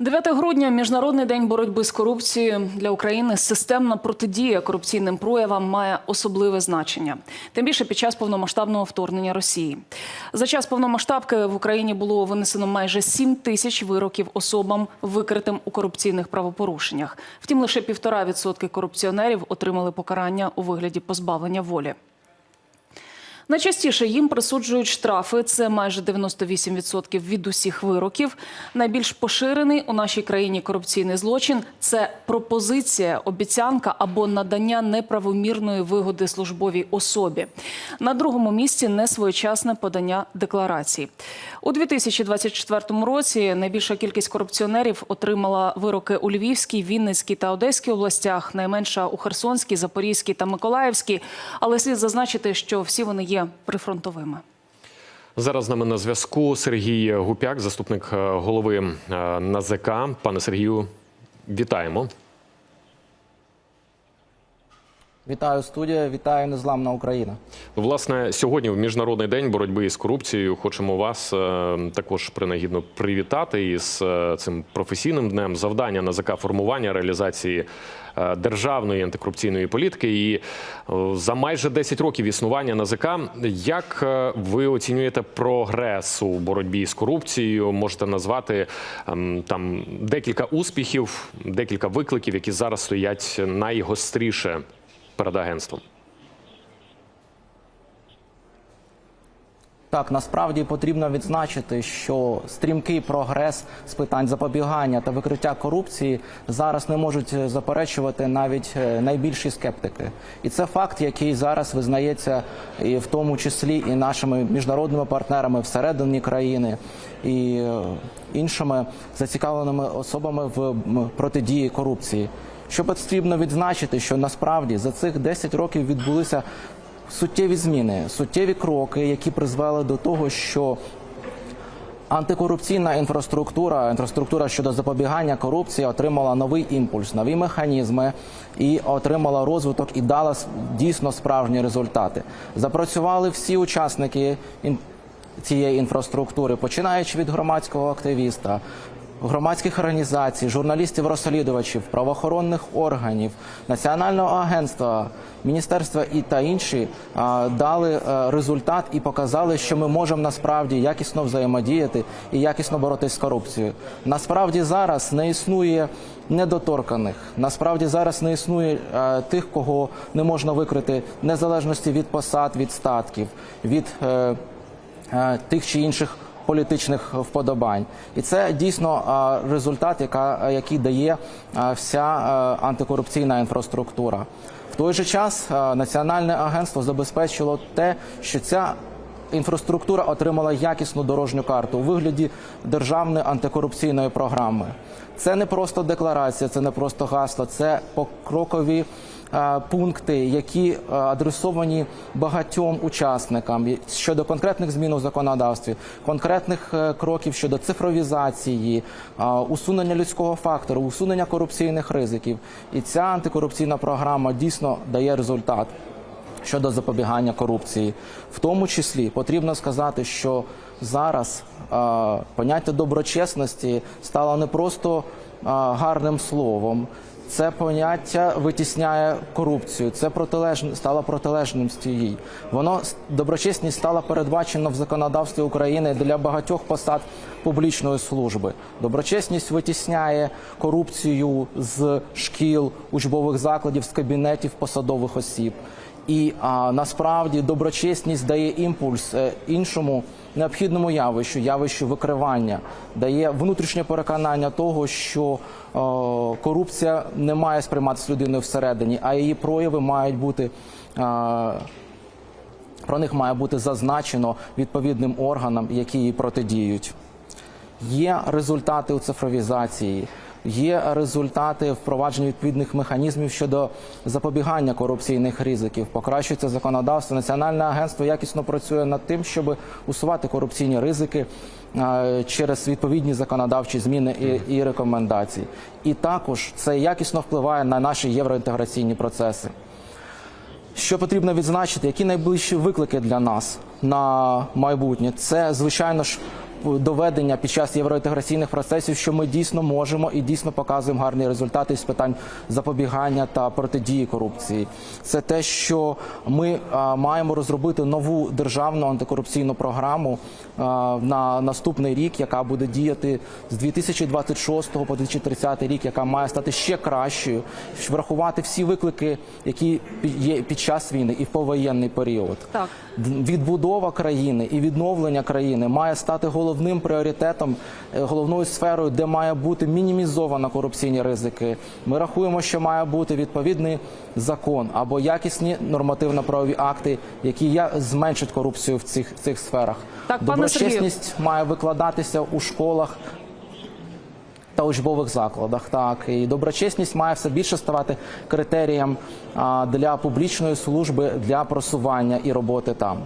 9 грудня міжнародний день боротьби з корупцією для України. Системна протидія корупційним проявам має особливе значення. Тим більше під час повномасштабного вторгнення Росії. За час повномасштабки в Україні було винесено майже 7 тисяч вироків особам, викритим у корупційних правопорушеннях. Втім, лише півтора відсотки корупціонерів отримали покарання у вигляді позбавлення волі. Найчастіше їм присуджують штрафи. Це майже 98% від усіх вироків. Найбільш поширений у нашій країні корупційний злочин це пропозиція, обіцянка або надання неправомірної вигоди службовій особі. На другому місці несвоєчасне подання декларацій. У 2024 році найбільша кількість корупціонерів отримала вироки у Львівській, Вінницькій та Одеській областях, найменша у Херсонській, Запорізькій та Миколаївській. Але слід зазначити, що всі вони є прифронтовими. Зараз з нами на зв'язку Сергій Гупяк, заступник е, голови е, НАЗК. Пане Сергію, вітаємо. Вітаю студія, вітаю незламна Україна. Власне, сьогодні в міжнародний день боротьби з корупцією. Хочемо вас е, також принагідно привітати із е, цим професійним днем. Завдання НАЗК формування реалізації е, державної антикорупційної політики. І за майже 10 років існування НАЗК, як ви оцінюєте прогрес у боротьбі з корупцією? Можете назвати ем, там декілька успіхів, декілька викликів, які зараз стоять найгостріше перед агентством. Так, насправді потрібно відзначити, що стрімкий прогрес з питань запобігання та викриття корупції зараз не можуть заперечувати навіть е, найбільші скептики. І це факт, який зараз визнається і в тому числі і нашими міжнародними партнерами всередині країни і е, іншими зацікавленими особами в протидії корупції. Що потрібно відзначити, що насправді за цих 10 років відбулися суттєві зміни, суттєві кроки, які призвели до того, що антикорупційна інфраструктура, інфраструктура щодо запобігання корупції отримала новий імпульс, нові механізми і отримала розвиток і дала дійсно справжні результати. Запрацювали всі учасники цієї інфраструктури, починаючи від громадського активіста, громадських організацій, журналістів-розслідувачів, правоохоронних органів, національного агентства, міністерства і та інші дали е, результат і показали, що ми можемо насправді якісно взаємодіяти і якісно боротися з корупцією. Насправді зараз не існує недоторканих. Насправді зараз не існує е, тих, кого не можна викрити незалежності від посад, від статків, від е, е, тих чи інших політичних вподобань, і це дійсно е, результат, яка, який дає е, вся е, антикорупційна інфраструктура. В той же час е, національне агентство забезпечило те, що ця інфраструктура отримала якісну дорожню карту у вигляді державної антикорупційної програми. Це не просто декларація, це не просто гасло, це покрокові е, пункти, які е, адресовані багатьом учасникам щодо конкретних змін у законодавстві, конкретних е, кроків щодо цифровізації, усунення людського фактору, усунення корупційних ризиків. І ця антикорупційна програма дійсно дає результат щодо запобігання корупції. В тому числі потрібно сказати, що зараз е, поняття доброчесності стало не просто е, гарним словом. Це поняття витісняє корупцію. Це протилежне стало протилежним їй. Воно доброчесність стала передбачено в законодавстві України для багатьох посад публічної служби. Доброчесність витісняє корупцію з шкіл, учбових закладів, з кабінетів посадових осіб. І а, насправді доброчесність дає імпульс е, іншому необхідному явищу, явищу викривання, дає внутрішнє переконання того, що е, корупція не має сприйматися людиною всередині, а її прояви мають бути. е, про них має бути зазначено відповідним органам, які їй протидіють. Є результати у цифровізації, є результати впровадження відповідних механізмів щодо запобігання корупційних ризиків, покращується законодавство. Національне агентство якісно працює над тим, щоб усувати корупційні ризики через відповідні законодавчі зміни і, і рекомендації. І також це якісно впливає на наші євроінтеграційні процеси. Що потрібно відзначити, які найближчі виклики для нас на майбутнє? Це, звичайно ж, доведення під час євроінтеграційних процесів, що ми дійсно можемо і дійсно показуємо гарні результати з питань запобігання та протидії корупції. Це те, що ми маємо розробити нову державну антикорупційну програму на наступний рік, яка буде діяти з 2026 по 2030 рік, яка має стати ще кращою, щоб врахувати всі виклики, які є під час війни і в повоєнний період. Так. Відбудова країни і відновлення країни має стати головним пріоритетом, е, головною сферою, де має бути мінімізовано корупційні ризики. Ми рахуємо, що має бути відповідний закон або якісні нормативно-правові акти, які зменшать корупцію в цих, цих сферах. Так, пане Доброчесність має викладатися у школах та учбових закладах. Так і доброчесність має все більше ставати критерієм для публічної служби для просування і роботи там.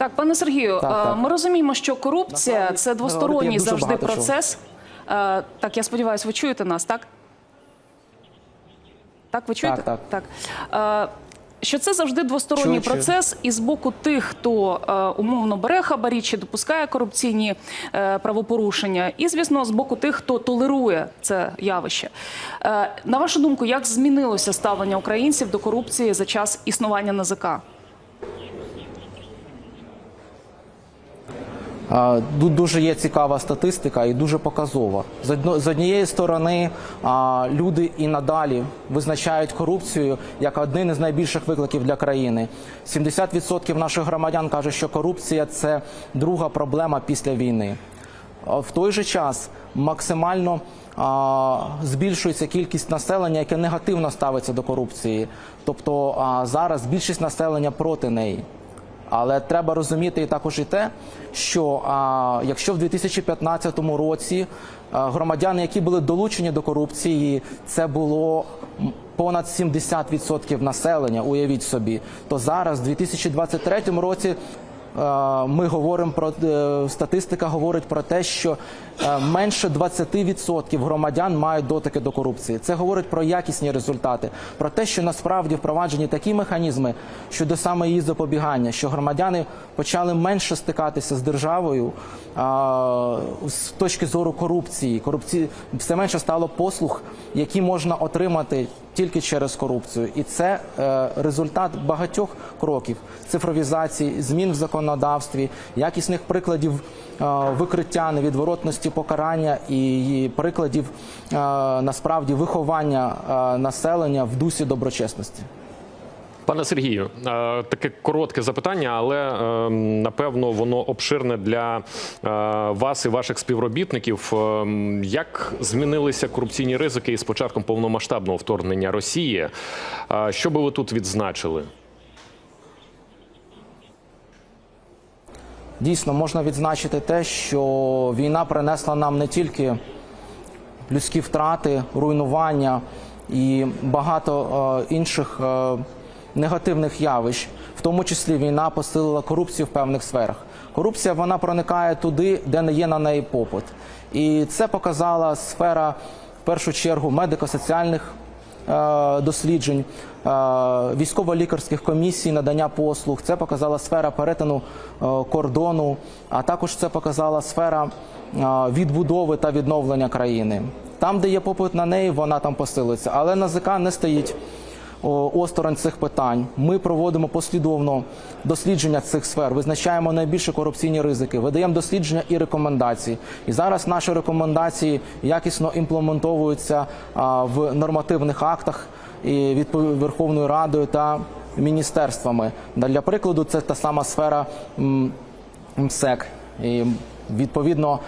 Так, пане Сергію, Так, е, так. ми розуміємо, що корупція це двосторонній я завжди процес. Е, Так, я сподіваюся, ви чуєте нас, так? Так, ви чуєте? Так, так. Е, Що це завжди двосторонній Чую, чую. процес, і з боку тих, хто е, умовно бере хабарі чи допускає корупційні е, правопорушення, і звісно, з боку тих, хто толерує це явище. Е, на вашу думку, як змінилося ставлення українців до корупції за час існування НАЗК? Ду- Дуже є цікава статистика і дуже показова. З однієї сторони, люди і надалі визначають корупцію як один із найбільших викликів для країни. 70% наших громадян каже, що корупція це друга проблема після війни. В той же час максимально збільшується кількість населення, яке негативно ставиться до корупції. Тобто зараз більшість населення проти неї. Але треба розуміти також і те, що а, якщо в 2015 році громадяни, які були долучені до корупції, це було понад 70% населення, уявіть собі, то зараз, в 2023 році, ми говоримо про е, статистика говорить про те, що е, менше 20% громадян мають дотики до корупції. Це говорить про якісні результати, про те, що насправді впроваджені такі механізми щодо саме її запобігання, що громадяни почали менше стикатися з державою з точки зору корупції. Корупції все менше стало послуг, які можна отримати тільки через корупцію, і це е, результат багатьох кроків цифровізації, змін в законодавстві, якісних прикладів е, викриття невідворотності покарання і, прикладів е, насправді виховання населення в дусі доброчесності. Пане Сергію, е, таке коротке запитання, але е, напевно воно обширне для е, вас і ваших співробітників. Як змінилися корупційні ризики із початком повномасштабного вторгнення Росії? Що би ви тут відзначили? Дійсно, можна відзначити те, що війна принесла нам не тільки людські втрати, руйнування і багато інших негативних явищ. В тому числі війна посилила корупцію в певних сферах. Корупція вона проникає туди, де не є на неї попит. І це показала сфера в першу чергу медико-соціальних е, досліджень, е, військово-лікарських комісій, надання послуг. Це показала сфера перетину е, кордону, а також це показала сфера е, відбудови та відновлення країни. Там, де є попит на неї, вона там посилиться. Але НАЗК не стоїть осторонь цих питань. Ми проводимо послідовно дослідження цих сфер, визначаємо найбільші корупційні ризики, видаємо дослідження і рекомендації. І зараз наші рекомендації якісно імплементовуються в нормативних актах і відпов- Верховною Радою та міністерствами. Для прикладу, це та сама сфера МСЕК. І відповідно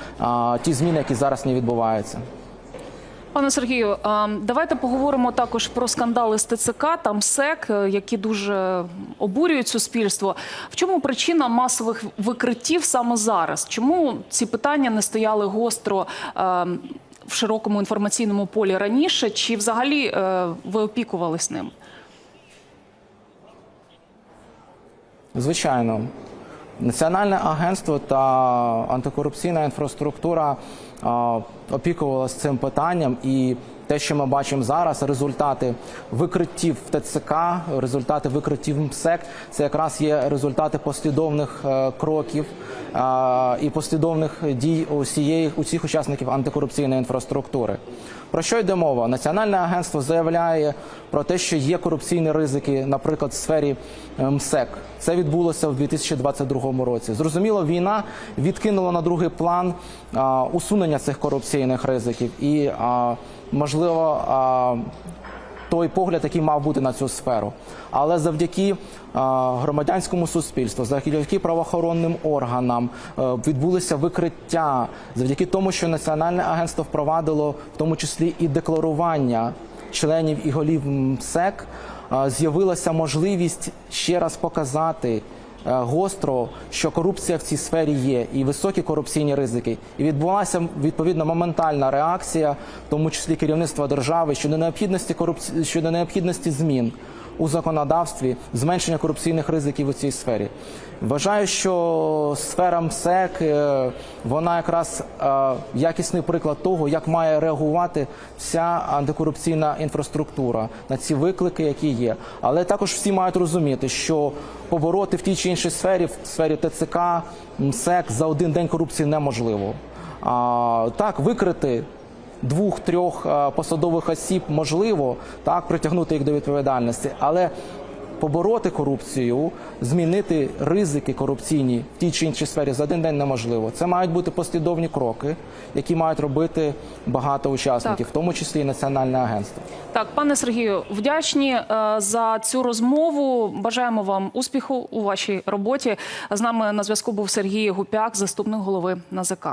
ті зміни, які зараз не відбуваються. Пане Сергію, давайте поговоримо також про скандали з ТЦК та МСЕК, е, які дуже обурюють суспільство. В чому причина масових викриттів саме зараз? Чому ці питання не стояли гостро е, в широкому інформаційному полі раніше? Чи взагалі е, ви опікувались ним? Звичайно, Національне агентство та антикорупційна інфраструктура а, опікувалися цим питанням, і те, що ми бачимо зараз, результати викриттів в ТЦК, результати викриттів МСЕК, це якраз є результати послідовних е, кроків е, і послідовних дій усієї усіх учасників антикорупційної інфраструктури. Про що йде мова? Національне агентство заявляє про те, що є корупційні ризики, наприклад, в сфері е, МСЕК. Це відбулося в 2022 році. Зрозуміло, війна відкинула на другий план усунення цих корупційних ризиків і, а, можливо, той погляд, який мав бути на цю сферу. Але завдяки громадянському суспільству, завдяки правоохоронним органам е, відбулися викриття, завдяки тому, що Національне агентство впровадило в тому числі і декларування членів і голів МСЕК, з'явилася можливість ще раз показати. Е, Гостро, що корупція в цій сфері є, і високі корупційні ризики, і відбулася відповідно моментальна реакція, в тому числі керівництва держави щодо необхідності корупції щодо необхідності змін у законодавстві, зменшення корупційних ризиків у цій сфері. Вважаю, що сфера МСЕК е, вона якраз е, якісний приклад того, як має реагувати вся антикорупційна інфраструктура на ці виклики, які є. Але також всі мають розуміти, що побороти в тій чи іншій сфері, в сфері ТЦК, МСЕК за один день корупції неможливо. А, так, викрити двох-трьох е, посадових осіб можливо, так притягнути їх до відповідальності, але побороти корупцію, змінити ризики корупційні в тій чи іншій сфері за один день неможливо. Це мають бути послідовні кроки, які мають робити багато учасників, Так. в тому числі і національне агентство. Так, пане Сергію, вдячні е, за цю розмову. Бажаємо вам успіху у вашій роботі. З нами на зв'язку був Сергій Гупяк, заступник голови НАЗК.